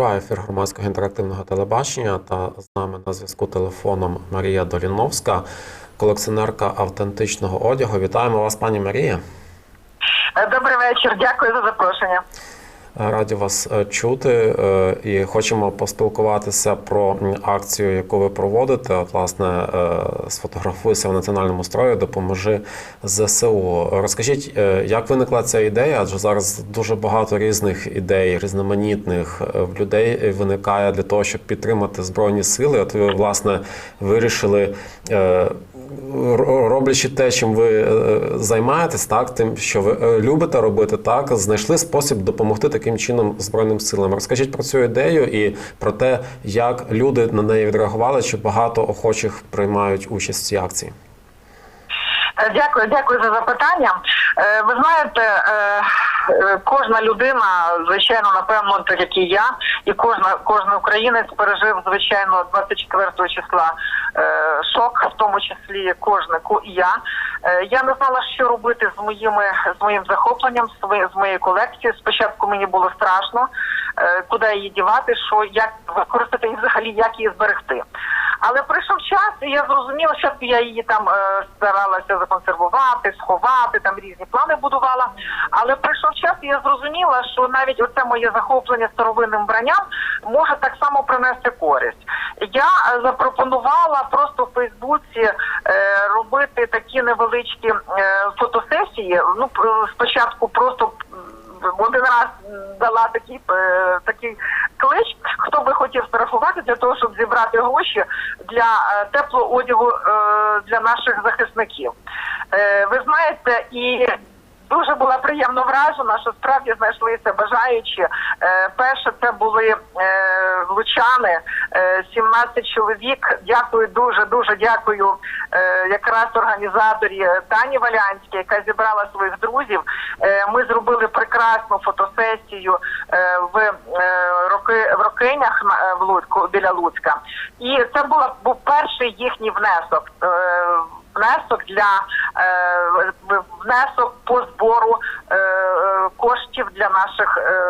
Триває ефір громадського інтерактивного телебачення та з нами на зв'язку телефоном Марія Доліновська, колекціонерка автентичного одягу. Вітаємо вас, пані Марія. Е, Добрий вечір, дякую за запрошення. Раді вас е, чути е, і хочемо поспілкуватися про акцію, яку ви проводите. От, власне, е, сфотографуйся в національному строї, допоможи ЗСУ. Розкажіть, як виникла ця ідея? Адже зараз дуже багато різних ідей, різноманітних в людей виникає для того, щоб підтримати збройні сили. От ви власне вирішили. Ро- Роблячи те, чим ви е, займаєтесь, так тим, що ви е, любите робити, так знайшли спосіб допомогти таким чином збройним силам. Розкажіть про цю ідею і про те, як люди на неї відреагували, чи багато охочих приймають участь в цій акції. Е, Дякую, дякую за запитання. Ви знаєте, кожна людина, звичайно, напевно, так як і я, і кожна кожен українець пережив, звичайно, 24 числа е, шок, в тому числі кожна ку- і я. Е, Я не знала, що робити з моїми з моїм захопленням, з моє- з моєю колекцією. Спочатку мені було страшно, е, куди її дівати, що як використати і взагалі як її зберегти. Але прийшов час, і я зрозуміла, що я її там е, старалася законсервувати, сховати, там різні плани будувала. Але прийшов час, і я зрозуміла, що навіть оце моє захоплення старовинним вбранням може так само принести користь. Я е, запропонувала просто в Фейсбуці е, робити такі невеличкі е, фотосесії. Ну, спочатку просто один раз дала такий, е, такий хотів страхувати для того, щоб зібрати гроші для е, теплого одягу е, для наших захисників. Е, ви знаєте, і дуже була приємно вражена, що справді знайшлися бажаючі. Е, перше, це були е, лучани, е, 17 чоловік. Дякую, дуже дуже дякую е, якраз організаторі Тані Валянській, яка зібрала своїх друзів. Е, ми зробили прекрасну фотосесію е, в е, роки в Рокинях е, в Луцьку біля Луцька. І це була був перший їхній внесок. Внесок для е, внесок по збору е, коштів для наших е,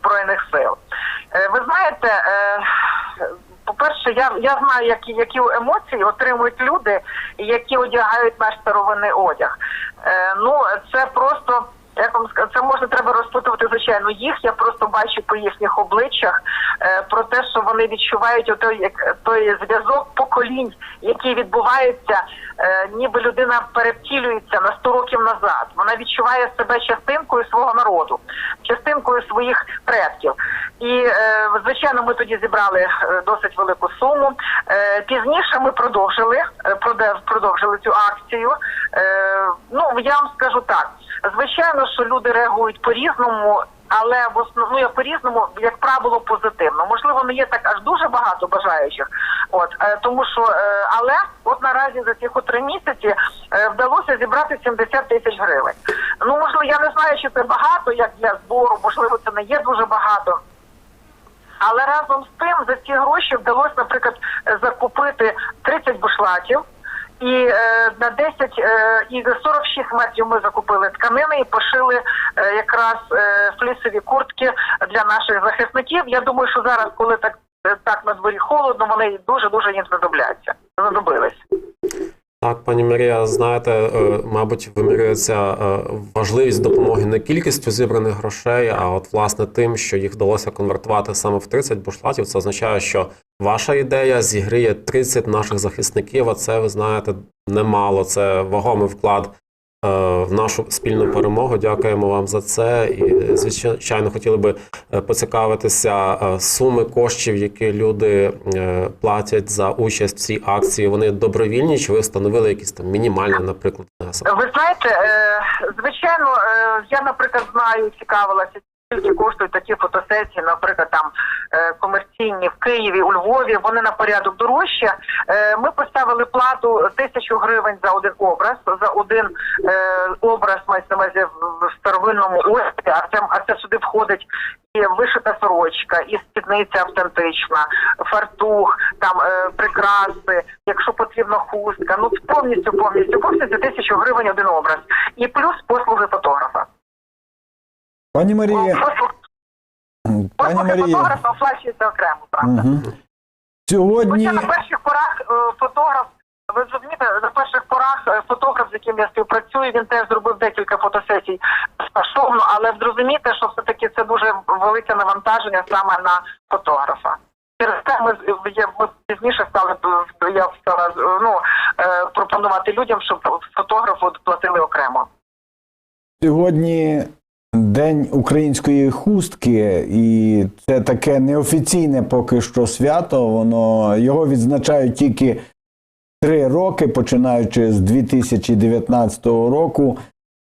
збройних сил. Ви знаєте, е, по-перше, я, я знаю, які, які емоції отримують люди, які одягають наш старовинний одяг. Ну, це просто. Як вам сказати, це можна треба розпитувати, звичайно, їх. Я просто бачу по їхніх обличчях про те, що вони відчувають отой, як той зв'язок поколінь, який відбувається, е, ніби людина перевтілюється на 100 років назад. Вона відчуває себе частинкою свого народу, частинкою своїх предків. І е, звичайно, ми тоді зібрали е, досить велику суму. Е, пізніше ми продовжили е, продовжили цю акцію. Е, ну я вам скажу так. Звичайно, що люди реагують по-різному, але в основному я по-різному, як правило, позитивно. Можливо, не є так аж дуже багато бажаючих. От е, тому що, е, але от наразі за ці три місяці е, вдалося зібрати 70 тисяч гривень. Ну можливо, я не знаю, чи це багато як для збору, можливо, це не є дуже багато. Але разом з тим за ці гроші вдалося, наприклад, е, закупити 30 бушлатів. І е, на 10 е, і 46 метрів ми закупили тканини і пошили е, якраз е, флісові куртки для наших захисників. Я думаю, що зараз, коли так е, так на дворі холодно, вони дуже дуже їм знадобляться. Знадобились. Так, пані Марія, знаєте, е, мабуть, вимірюється е, важливість допомоги не кількістю зібраних грошей, а от власне тим, що їх вдалося конвертувати саме в 30 бушлатів. Це означає, що ваша ідея зігріє 30 наших захисників. А це ви знаєте немало. Це вагомий вклад е, в нашу спільну перемогу. Дякуємо вам за це. І звичайно, хотіли би е, поцікавитися е, суми коштів, які люди платять за участь в цій акції. Вони добровільні, чи ви встановили якісь там мінімальні, наприклад, внесок? Ви знаєте, звичайно, я, наприклад, знаю, цікавилася, скільки коштують такі фотосесії, наприклад, там е, комерційні в Києві, у Львові, вони на порядок дорожче. Ми поставили плату тисячу гривень за один образ, за один е, образ мається в старовинному одязі, а це, а це сюди входить і вишита сорочка, і спідниця автентична, фартух, там е, прикраси, якщо потрібно хустка. Ну повністю, повністю, повністю тисячу гривень один образ. І плюс послуги фотографа. Пані Марія, Послуг Пані Марія, фотографа оплачуються окремо, правда. угу. сьогодні Хоча на перших порах е, фотограф, ви зрозумієте, на перших порах е, фотограф, з яким я співпрацюю, він теж зробив декілька фотосесій безкоштовно, але зрозумієте, що все-таки це дуже велике навантаження саме на фотографа. Через те ми, з- я, ми пізніше стали е, я стала е, ну, е, пропонувати людям, щоб фотографу платили окремо. Сьогодні День української хустки, і це таке неофіційне поки що свято. Воно його відзначають тільки три роки, починаючи з 2019 року.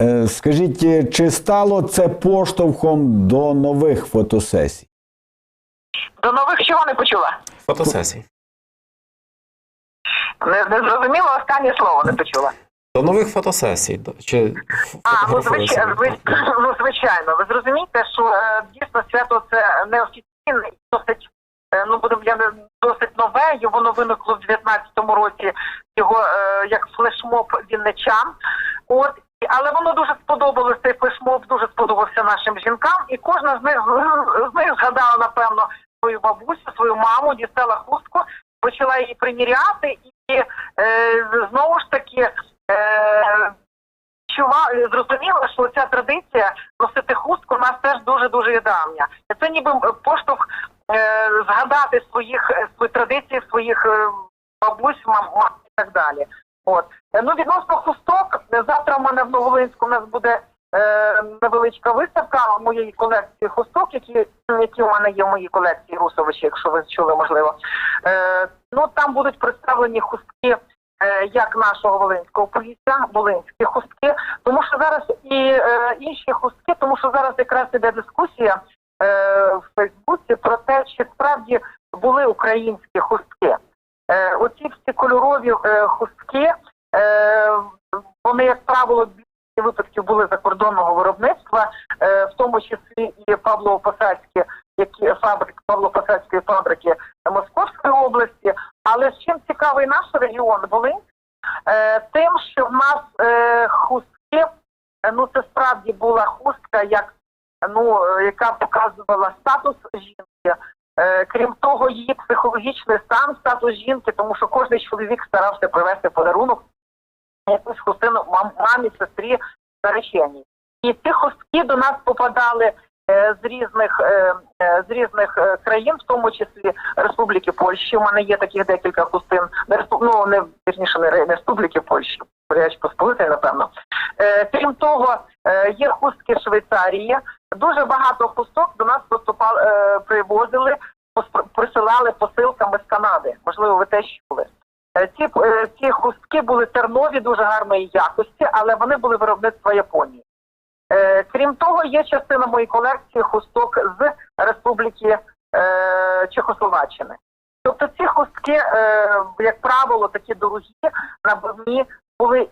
Е, Скажіть, чи стало це поштовхом до нових фотосесій? До нових чого не почула? Фотосесій. Не, не зрозуміло останнє слово не почула. До нових фотосесій. Чи А, ну фотографуєшся? звичайно, ну, звичайно. Ви зрозумієте, що е, дійсно свято це неофіційне і досить, е, ну будемо я досить нове. І воно виникло в 19-му році його е, як флешмоб вінничан. От але воно дуже сподобалося. Цей флешмоб дуже сподобався нашим жінкам, і кожна з них з них згадала напевно свою бабусю, свою маму, дістала хустку, почала її приміряти, і е, знову ж таки. Е, відчувала, зрозуміла, що ця традиція носити хустку у нас теж дуже дуже давня. Це ніби е, поштовх е, згадати своїх е, свої традиції, своїх е, бабусь, мам, і так далі. От Е, ну відносно хусток, е, завтра в мене в Новолинську у нас буде е, невеличка виставка моєї колекції хусток, які, які у мене є в моїй колекції Русовичі, якщо ви чули, можливо. Е, ну там будуть представлені хустки е, як нашого волинського повітря, волинські хустки, тому що зараз і е, інші хустки, тому що зараз якраз іде дискусія е, в Фейсбуці про те, чи справді були українські хустки. Е, оці всі кольорові е, хустки, е, вони, як правило, в більшості випадків були закордонного виробництва, е, в тому числі і Павлово-Посадські, які фабрики Павло-Посадської фабрики Московської області. Але з чим цікавий наш регіон Волинь, е, тим, що в нас е, хустки, е, ну це справді була хустка, як ну яка показувала статус жінки. Крім того, її психологічний стан, статус жінки, тому що кожен чоловік старався привезти подарунок якусь хустину мамі, сестрі, нареченій. І ці хустки до нас попадали з різних е, е, з різних е, країн, в тому числі Республіки Польщі. У мене є таких декілька хустин. Не ну не вірніше, не Республіки Польщі, Річ Посполитої, напевно. Е, крім того, е, є хустки Швейцарії. Дуже багато хусток до нас поступали, е, привозили, присилали посилками з Канади. Можливо, ви теж чули. Е, Ці, е, ці хустки були тернові дуже гарної якості, але вони були виробництва Японії. Е, крім того, є частина моєї колекції хусток з Республіки е, Чехословаччини. Тобто ці хустки, е, як правило, такі дорогі, набивні, були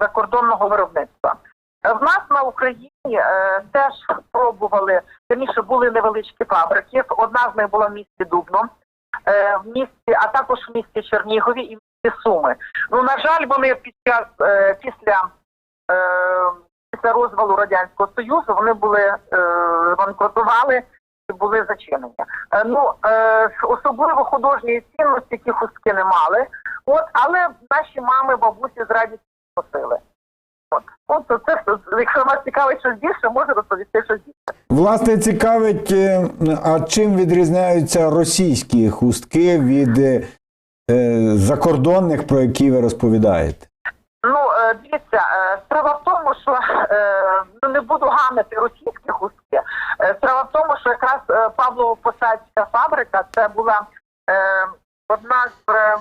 закордонного виробництва. В нас на Україні теж пробували, раніше були невеличкі фабрики. Одна з них була в місті Дубно, в місті, а також в місті Чернігові і в місті Суми. Ну, на жаль, вони під час після, після розвалу Радянського Союзу вони були е, банкротували і були зачинені. Е, ну, е, особливо художньої цінності ті хустки не мали. От, але наші мами, бабусі з радістю носили. От, от це, якщо вас цікавить щось більше, можу розповісти щось більше. Власне, цікавить, а чим відрізняються російські хустки від е, закордонних, про які ви розповідаєте? Ну, е, дивіться, е, справа в тому, що е, ну, не буду ганити російські хустки. Е, Справа в тому, що якраз Павлово-Посадська фабрика це була одна з,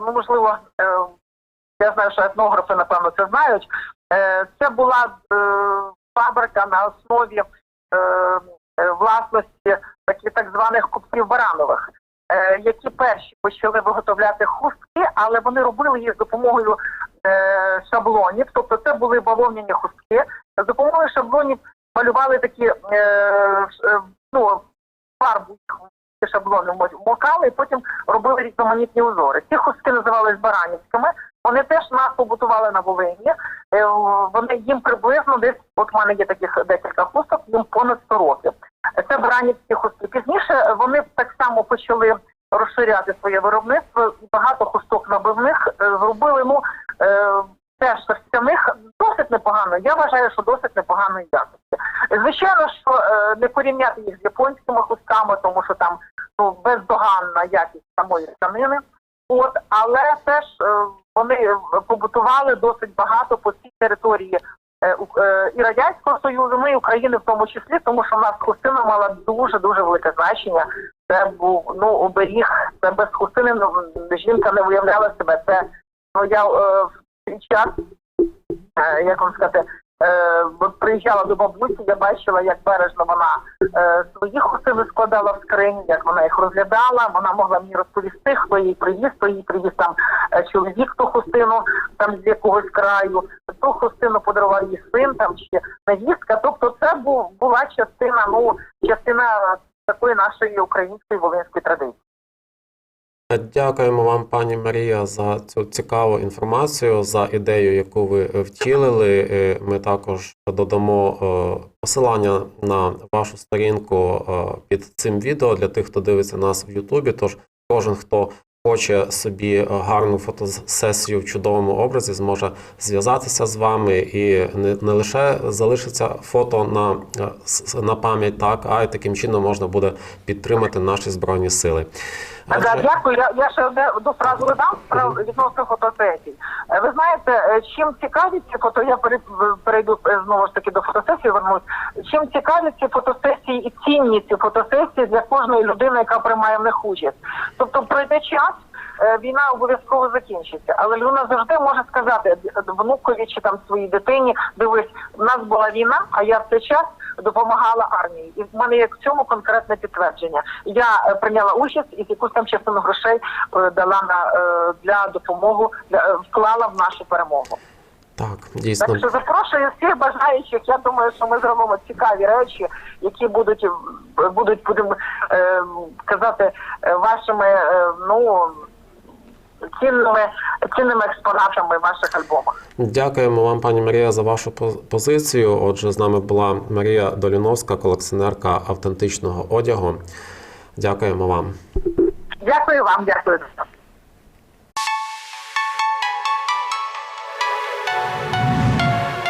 ну можливо, я знаю, що етнографи, напевно, це знають. Це була фабрика на основі власності таких так званих купців Баранових. Які перші почали виготовляти хустки, але вони робили їх з допомогою шаблонів, тобто це були бавовняні хустки. За допомогою шаблонів малювали такі е, е, ну, фарбу шаблони мокали і потім робили різноманітні узори. Ці хустки називались баранівськими. Вони теж нас побутували на Волині. Е, Вони їм приблизно десь, от в мене є таких декілька хусток, їм понад 100 років. Це ці хустки. Пізніше вони так само почали розширяти своє виробництво. Багато хусток набивних е, зробили. Ну е, теж шерстяних досить непогано. Я вважаю, що досить непоганої якості. Звичайно, що е, не порівняти їх з японськими хустками, тому що там ну бездоганна якість самої тканини. От, але теж е, вони побутували досить багато по всій території е, е, і радянського союзу, ну і України в тому числі, тому що в нас хустина мала дуже дуже велике значення. Це був ну оберіг. Це без хустини ну, жінка не виявляла себе. Це ну я е, в цей час, як вам сказати. Е, приїжджала до бабусі, я бачила, як бережно вона е, свої хустини складала в скрині, як вона їх розглядала. Вона могла мені розповісти, хто їй привіз, хто їй привіз там е, чоловік ту хустину там з якогось краю, ту хустину подарував їй син там чи невістка. Тобто, це був була частина, ну частина такої нашої української волинської традиції. Дякуємо вам, пані Марія, за цю цікаву інформацію, за ідею, яку ви втілили. Е, Ми також додамо е, посилання на вашу сторінку е, під цим відео для тих, хто дивиться нас в Ютубі. Тож кожен, хто хоче собі е, гарну фотосесію в чудовому образі, зможе зв'язатися з вами і не, лише залишиться фото на, е, на пам'ять, так, а й таким чином можна буде підтримати наші збройні сили. Да, дякую. Я, я ще одне одну фразу додам про відносно фотосесій. Е, Ви знаєте, е, чим цікаві ці фото, я пере- перейду е, знову ж таки до фотосесії. Вернусь. Чим цікаві ці фотосесії і цінні ці фотосесії для кожної людини, яка приймає в них участь. Тобто пройде час. е, Війна обов'язково закінчиться, але людина завжди може сказати внукові чи там своїй дитині: дивись, в нас була війна, а я в цей час допомагала армії, і в мене є в цьому конкретне підтвердження. Я е, прийняла участь і якусь там частину грошей е, дала на е, для допомогу, для вклала в нашу перемогу. Так, дійсно. Так що запрошую всіх бажаючих. Я думаю, що ми зробимо цікаві речі, які будуть будуть будемо е, казати вашими е, ну цінними цінними експонатами в ваших альбомах. Дякуємо вам, пані Марія, за вашу позицію. Отже, з нами була Марія Доліновська, колекціонерка автентичного одягу. Дякуємо вам. Дякую вам, дякую.